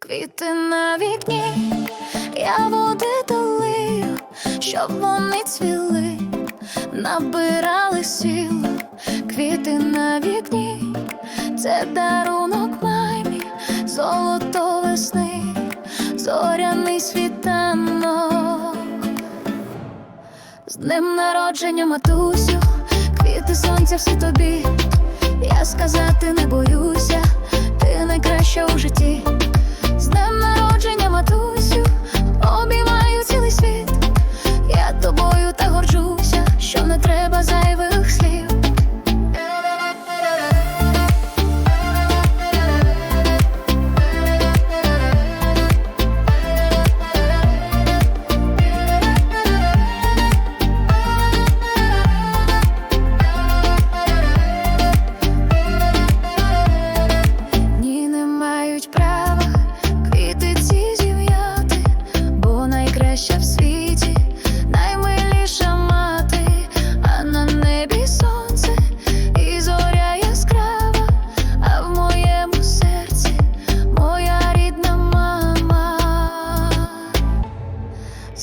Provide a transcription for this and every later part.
Квіти на вікні, я води долив, щоб вони цвіли, набирали сил, квіти на вікні, це дарунок мамі, золото весни, зоряний світанок. З днем народження, матусю, квіти сонця всі тобі. Я сказати не боюся,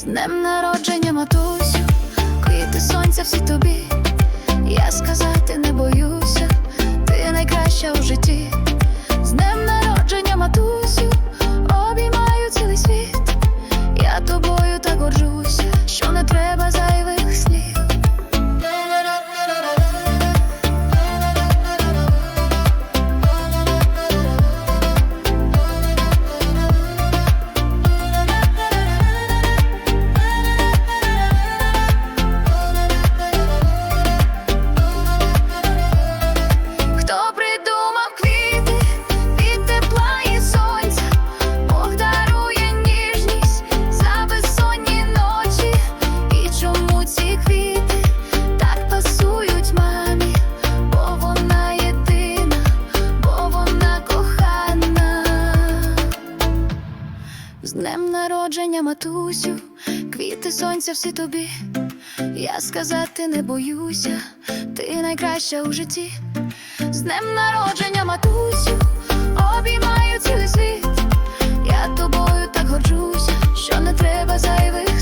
Днем народження, матусю, квіти сонця всі народження, матусю, квіти сонця всі тобі. Я сказати не боюся, ти найкраща у житті, з днем народження, матусю, обіймаю цілий світ. Я тобою так горджуся, що не треба зайвих.